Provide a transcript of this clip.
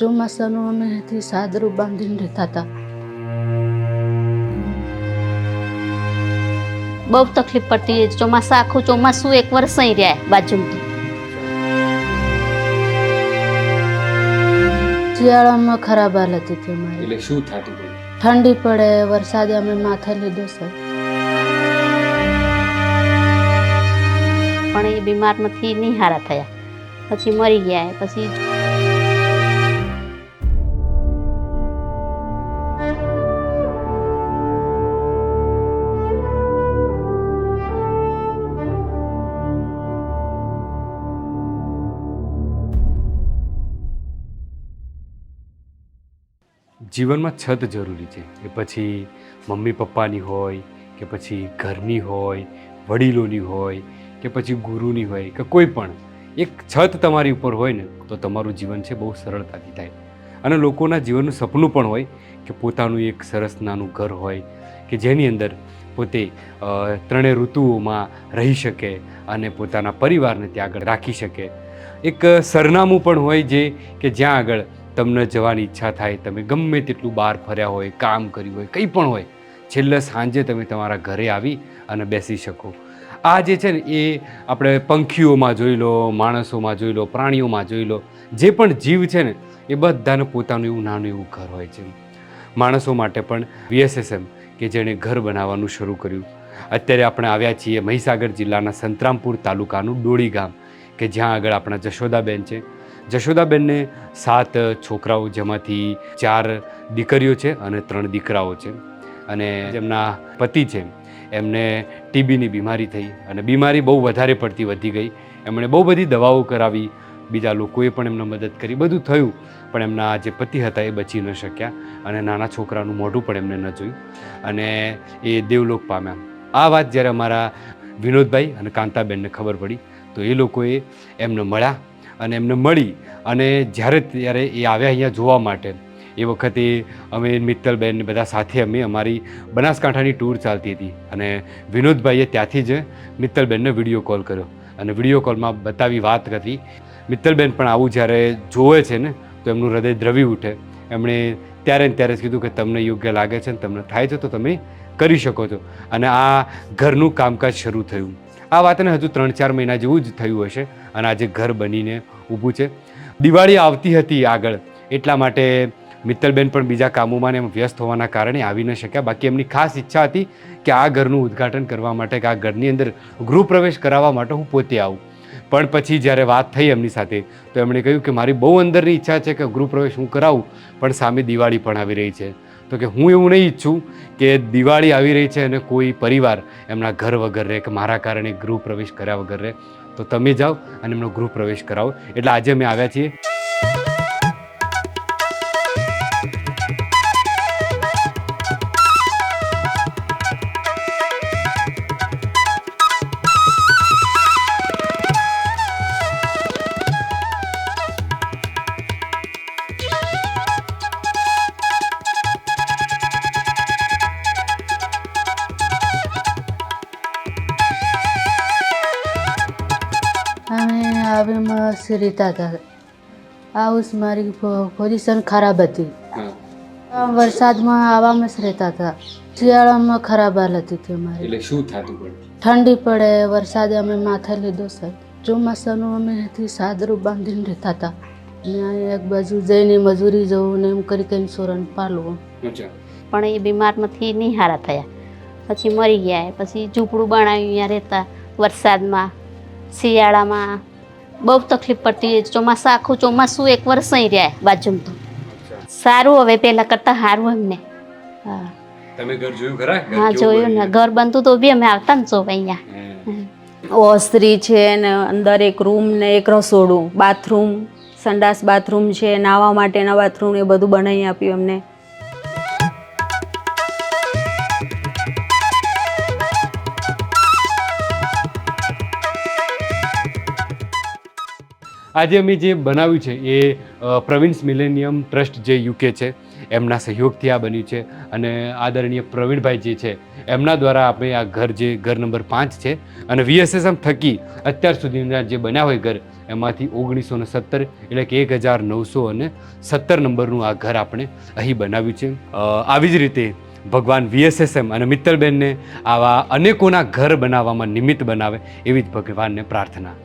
ચોમાસાનું અમે અહીંથી સાદરું બાંધીને રહેતા હતા બહુ તકલીફ પડતી ચોમાસા આખું ચોમાસું એક વર્ષ અહીં રહ્યા બાજુમાં. શિયાળામાં ખરાબ હાલત હતી અમારી. એટલે શું થતું ઠંડી પડે વરસાદે અમે માથે લીધો સર પણ એ બીમારમાંથી નહીં હારા થયા. પછી મરી ગયા પછી જીવનમાં છત જરૂરી છે એ પછી મમ્મી પપ્પાની હોય, કે પછી ઘરની હોય, વડીલોની હોય, કે પછી ગુરુની હોય, કે કોઈ પણ. એક છત તમારી ઉપર હોય ને, તો તમારું જીવન છે બહુ સરળતાથી થાય. અને લોકોના જીવનનું સપનું પણ હોય કે પોતાનું એક સરસ નાનું ઘર હોય, કે જેની અંદર પોતે ત્રણેય ઋતુઓમાં રહી શકે અને પોતાના પરિવારને ત્યાં આગળ રાખી શકે. એક સરનામું પણ હોય જે કે જ્યાં આગળ તમને જવાની ઈચ્છા થાય, તમે ગમે તેટલું બહાર ફર્યા હોય, કામ કર્યું હોય, કંઈ પણ હોય, છેલ્લે સાંજે તમે તમારા ઘરે આવી અને બેસી શકો. આ જે છે ને, એ આપણે પંખીઓમાં જોઈ લો, માણસોમાં જોઈ લો, પ્રાણીઓમાં જોઈ લો, જે પણ જીવ છે ને, એ બધાને પોતાનું એવું નાનું એવું ઘર હોય છે. માણસો માટે પણ વીએસએસએમ કે જેણે ઘર બનાવવાનું શરૂ કર્યું. અત્યારે આપણે આવ્યા છીએ મહીસાગર જિલ્લાના સંતરામપુર તાલુકાનું ડોળી ગામ, કે જ્યાં આગળ આપણા જશોદાબેન છે. જશોદાબેનને સાત છોકરાઓ જેમાંથી ચાર દીકરીઓ છે અને ત્રણ દીકરાઓ છે. અને જેમના પતિ છે, એમને ટીબીની બીમારી થઈ અને બીમારી બહુ વધારે પડતી વધી ગઈ. એમણે બહુ બધી દવાઓ કરાવી, બીજા લોકોએ પણ એમને મદદ કરી. બધું થયું, પણ એમના જે પતિ હતા એ બચી ન શક્યા અને નાના છોકરાનું મોઢું પણ એમને ન જોયું. અને એ દેવલોક પામ્યા. આ વાત જ્યારે અમારા વિનોદભાઈ અને કાંતાબેનને ખબર પડી, તો એ લોકોએ એમને મળ્યા અને એમને મળી અને જ્યારે ત્યારે એ આવ્યા અહીંયા જોવા માટે. એ વખતે અમે મિત્તલબેન બધા સાથે અમે અમારી બનાસકાંઠાની ટૂર ચાલતી હતી અને વિનોદભાઈએ ત્યાંથી જ મિત્તલબેનને વીડિયો કોલ કર્યો અને વીડિયો કોલમાં બતાવી વાત કરી. મિત્તલબેન પણ આવું જ્યારે જોવે છે ને, તો એમનું હૃદય દ્રવી ઉઠે. એમણે ત્યારે ને ત્યારે જ કીધું કે તમને યોગ્ય લાગે છે ને, તમને થાય છે તો તમે કરી શકો છો. અને આ ઘરનું કામકાજ શરૂ થયું. આ વાતને હજુ ત્રણ ચાર મહિના જેવું જ થયું હશે અને આજે ઘર બનીને ઊભું છે. દિવાળી આવતી હતી આગળ, એટલા માટે મિત્તલબેન પણ બીજા કામોમાં એમ વ્યસ્ત હોવાના કારણે આવી ન શક્યા. બાકી એમની ખાસ ઈચ્છા હતી કે આ ઘરનું ઉદ્ઘાટન કરવા માટે કે આ ઘરની અંદર ગૃહપ્રવેશ કરાવવા માટે હું પોતે આવું. પણ પછી જ્યારે વાત થઈ એમની સાથે, તો એમણે કહ્યું કે મારી બહુ અંદરની ઈચ્છા છે કે ગૃહપ્રવેશ હું કરાવું, પણ સામે દિવાળી પણ આવી રહી છે. તો કે હું એવું નહીં ઈચ્છું કે દિવાળી આવી રહી છે અને કોઈ પરિવાર એમના ઘર વગર રહે કે મારા કારણે ગૃહ પ્રવેશ કર્યા વગર રહે. તો તમે જાઓ અને એમનો ગૃહ પ્રવેશ કરાવો. એટલે આજે અમે આવ્યા છીએ. આવીમાં રહેતા હતા હાઉસ મારી પોઝિશન ખરાબ હતી. વરસાદમાં આવામાં જ રહેતા હતા શિયાળામાં ખરાબ હાલત હતી અમારી. એટલે શું થતું પડે ઠંડી પડે વરસાદે અમે માથે લીધો સર ચોમાસાનું અમે અહીંથી સાદરું બાંધીને રહેતા હતા ને એક બાજુ જઈને મજૂરી જવું ને એમ કરી કરીને સોરન પાલવું. પણ એ બીમારમાંથી નહીં હારા થયા. પછી મરી ગયા. પછી ઝૂંપડું બનાવ્યું અહીંયા રહેતા. વરસાદમાં શિયાળામાં બહુ તકલીફ પડતી ચોમાસું ચોમાસા આખું ચોમાસું એક વર્ષ અહીં રહ્યા બાજુમાં સારું હવે પહેલાં કરતાં સારું એમને. હા. તમે ઘર જોયું ખરા? હા જોયું ને. ઘર બનતું તો બી અમે આવતા ને જોવા અહીંયા. ઓસ્ત્રી છે ને અંદર એક રૂમ ને એક રસોડું. બાથરૂમ સંડાસ બાથરૂમ છે નાહવા માટેના બાથરૂમ એ બધું બનાવી આપ્યું એમને. આજે અમે જે બનાવ્યું છે એ પ્રવીણ્સ મિલેનિયમ ટ્રસ્ટ જે યુકે છે, એમના સહયોગથી આ બન્યું છે અને આદરણીય પ્રવીણભાઈ જે છે, એમના દ્વારા આપણે આ ઘર જે, ઘર નંબર પાંચ છે અને વીએસએસએમ થકી અત્યાર સુધીના જે બન્યા હોય ઘર, એમાંથી ઓગણીસો ને સત્તર એટલે કે એક હજાર નવસો અને સત્તર નંબરનું આ ઘર આપણે અહીં બનાવ્યું છે. આવી જ રીતે ભગવાન વીએસએસએમ અને મિત્તલબેનને આવા અનેકોના ઘર બનાવવામાં નિમિત્ત બનાવે એવી જ ભગવાનને પ્રાર્થના.